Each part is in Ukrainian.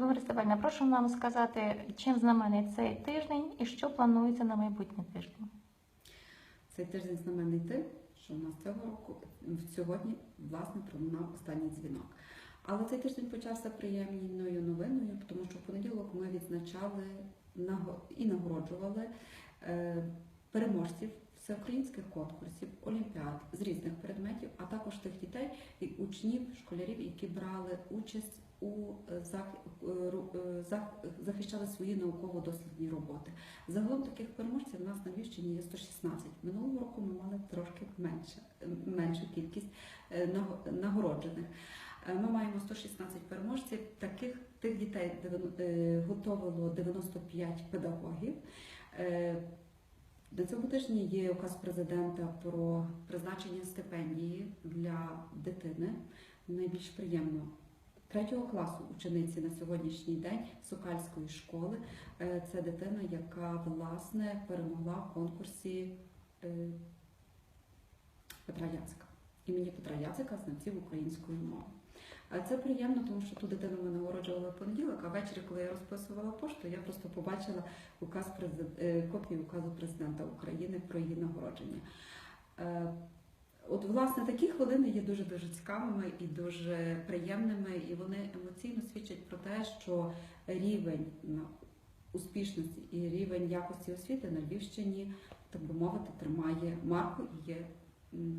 Степанівна, прошу нам сказати, чим знаменний цей тиждень і що планується на майбутній тиждень. Цей тиждень знаменний тим, що в нас цього року сьогодні власне пролунав останній дзвінок. Але цей тиждень почався приємною новиною, тому що в понеділок ми відзначали і нагороджували е, переможців всеукраїнських конкурсів, олімпіад з різних предметів, а також тих дітей і учнів, школярів, які брали участь у е, е, е, зах- захищали свої науково-дослідні роботи. Загалом таких переможців у нас на Львівщині є 116. Минулого року ми мали трошки менше, меншу кількість нагороджених. Ми маємо 116 переможців. Таких тих дітей готовило 95 педагогів. На цьому тижні є указ президента про призначення стипендії для дитини. Найбільш приємно третього класу учениці на сьогоднішній день Сокальської школи. Е, Це дитина, яка власне перемогла в конкурсі е, Петра Яцика. Імені Петра Яцика знавців української мови. Це приємно, тому що ту дитину ми нагороджували в понеділок, а ввечері, коли я розписувала пошту, я просто побачила указ е, копію указу президента України про її нагородження. От, власне, такі хвилини є дуже дуже цікавими і дуже приємними, і вони емоційно свідчать про те, що рівень успішності і рівень якості освіти на Львівщині, так би мовити, тримає марку і є,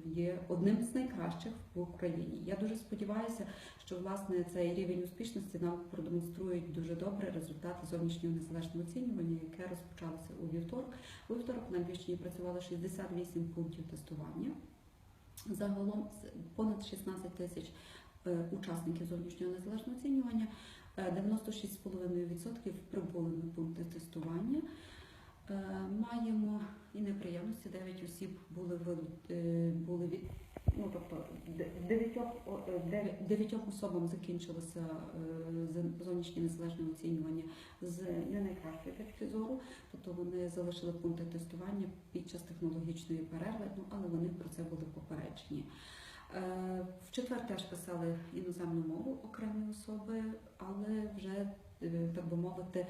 є одним з найкращих в Україні. Я дуже сподіваюся, що власне цей рівень успішності нам продемонструють дуже добре результати зовнішнього незалежного оцінювання, яке розпочалося у вівторок. У вівторок на Львівщині працювало 68 пунктів тестування. Загалом понад 16 тисяч е, учасників зовнішнього незалежного оцінювання, Е, 96,5% прибули на пункти тестування. Е, Маємо і неприємності, 9 осіб були, е, були від, ну, тобто дев'ятьох, е, дев'ять- дев'ятьох особам закінчилося е, зовнішнє незалежне оцінювання з не найкращої точки зору, тобто вони залишили пункти тестування під час технологічної перерви, ну, але вони про це були попереджені. Е, В четвер теж писали іноземну мову окремі особи, але вже, так би мовити,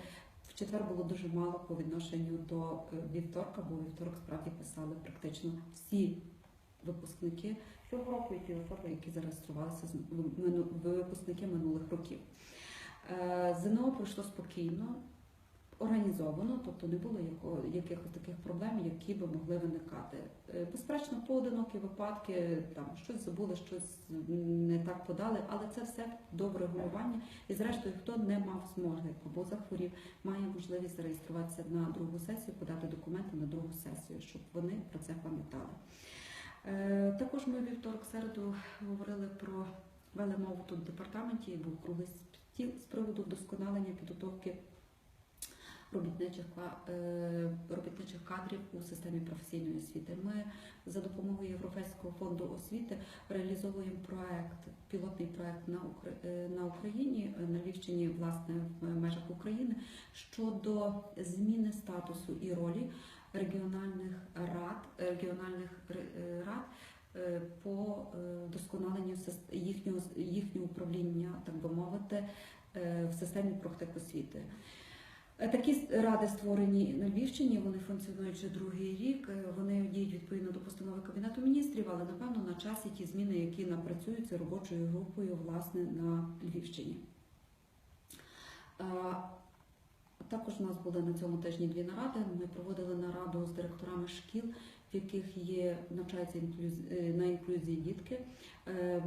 в четвер було дуже мало по відношенню до вівторка, бо вівторок справді писали практично всі випускники цього року і ті особи, які зареєструвалися з випускники минулих років. Е, ЗНО пройшло спокійно, організовано, тобто не було якихось таких проблем, які би могли виникати. Е, Безперечно, поодинокі випадки, там щось забули, щось не так подали, але це все до врегулювання. І зрештою, хто не мав змоги або захворів, має можливість зареєструватися на другу сесію, подати документи на другу сесію, щоб вони про це пам'ятали. Е, Також ми вівторок середу говорили про вели мову тут в департаменті, і був круглий стіл з приводу вдосконалення підготовки робітничих, е, робітничих кадрів у системі професійної освіти. Ми за допомогою Європейського фонду освіти реалізовуємо проект, пілотний проект на, е, Україні, на Львівщині, власне, в межах України щодо зміни статусу і ролі регіональних рад, регіональних По е, вдосконаленню їхнього їхнього управління, так би мовити, е, в системі профтехосвіти. Е, Такі ради створені на Львівщині, вони функціонують вже другий рік. Е, Вони діють відповідно до постанови Кабінету міністрів, але напевно на часі ті зміни, які напрацюються робочою групою власне на Львівщині. Е, Також у нас були на цьому тижні дві наради. Ми проводили нараду з директорами шкіл, в яких є навчаються е, на інклюзії дітки. Е,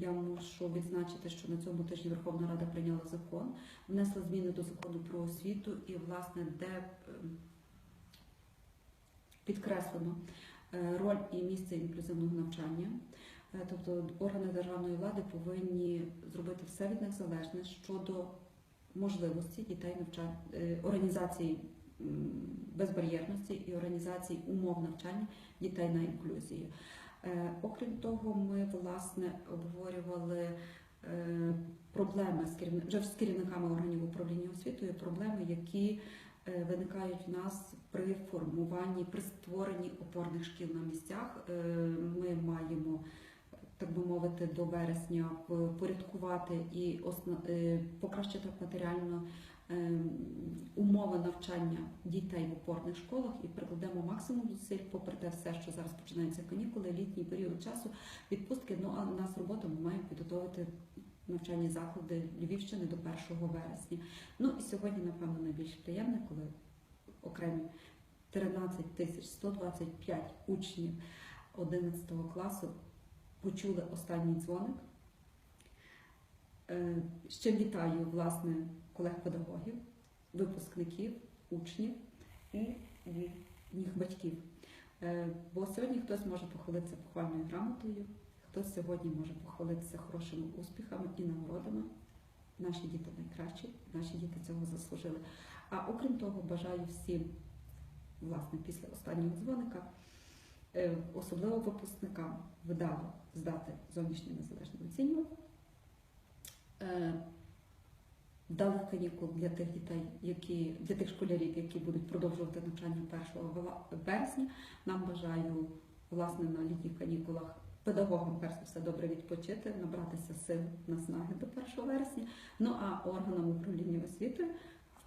Я мушу відзначити, що на цьому тижні Верховна Рада прийняла закон, внесла зміни до закону про освіту, і власне де ем, підкреслено е, роль і місце інклюзивного навчання. Е, Тобто органи державної влади повинні зробити все від них залежне щодо можливості дітей навчання організації безбар'єрності і організації умов навчання дітей на інклюзії. Е, Окрім того, ми власне обговорювали е, проблеми з керівни- вже з керівниками органів управління освітою, проблеми, які е, виникають в нас при формуванні, при створенні опорних шкіл на місцях. Ми маємо так би мовити, до вересня впорядкувати і покращити матеріально умови навчання дітей в опорних школах і прикладемо максимум зусиль, попри те все, що зараз починаються канікули, літній період часу, відпустки. Ну а нас робота ми маємо підготовити навчальні заклади Львівщини до 1 вересня. Ну і сьогодні, напевно, найбільш приємне, коли окремі 13 тисяч 125 учнів 11 класу почули останній дзвоник. Е, Ще вітаю власне колег-педагогів, випускників, учнів і їх батьків. Е, Бо сьогодні хтось може похвалитися похвальною грамотою, хтось сьогодні може похвалитися хорошими успіхами і нагородами. Наші діти найкращі, наші діти цього заслужили. А окрім того, бажаю всім, власне, після останнього дзвоника, е, особливо випускникам, вдало здати зовнішнє незалежне оцінювання. Вдалих канікул для тих дітей, які для тих школярів, які будуть продовжувати навчання 1 вела- вересня. Нам бажаю власне на літніх канікулах педагогам перш за все добре відпочити, набратися сил наснаги до 1 вересня. Ну а органам управління освіти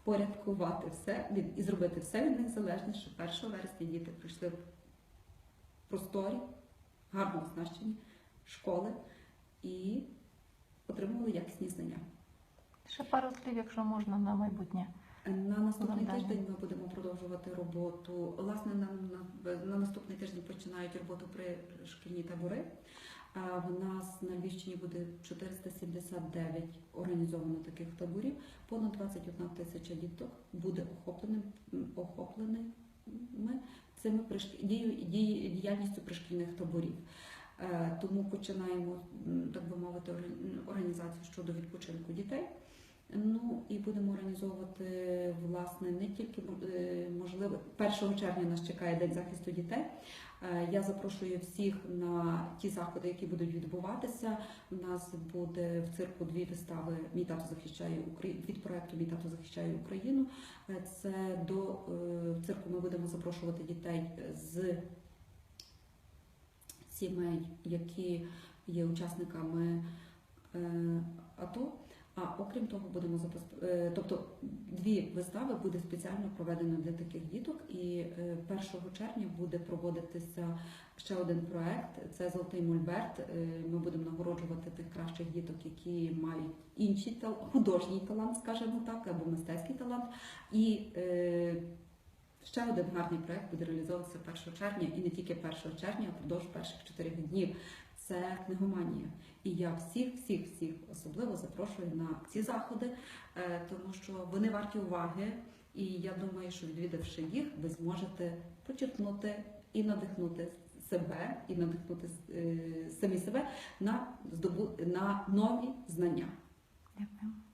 впорядкувати все від і зробити все від них залежне, щоб 1 вересня діти прийшли в просторі, гарно оснащені школи і отримували якісні знання. Ще пару слів, якщо можна, на майбутнє. На наступний Завдання. тиждень ми будемо продовжувати роботу. Власне, на, на, на наступний тиждень починають роботу при шкільні табори. А в нас на Львівщині буде 479 організовано таких таборів. Понад 21 тисяча діток буде охопленим охопленими цими діяльністю пришкільних таборів. Е, Тому починаємо, так би мовити, орг- організацію щодо відпочинку дітей. Ну і будемо організовувати власне не тільки е, можливо 1 червня нас чекає День захисту дітей. Е, Я запрошую всіх на ті заходи, які будуть відбуватися. У нас буде в цирку дві вистави Мій тато захищає Україну від проекту Мій тато захищає Україну. Це до в цирку ми будемо запрошувати дітей з сімей, які є учасниками е, АТО. А окрім того, будемо запис- е, тобто дві вистави буде спеціально проведено для таких діток. І е, 1 червня буде проводитися ще один проект. Це Золотий Мольберт. Е, Ми будемо нагороджувати тих кращих діток, які мають інший художній талант, скажімо так, або мистецький талант. І е, Ще один гарний проект буде реалізовуватися 1 червня і не тільки 1 червня, а впродовж перших чотирьох днів. Це книгоманія. І я всіх, всіх, всіх особливо запрошую на ці заходи, е, тому що вони варті уваги. І я думаю, що відвідавши їх, ви зможете почерпнути і надихнути себе, і надихнути е, самі себе на здобу на нові знання. Дякую.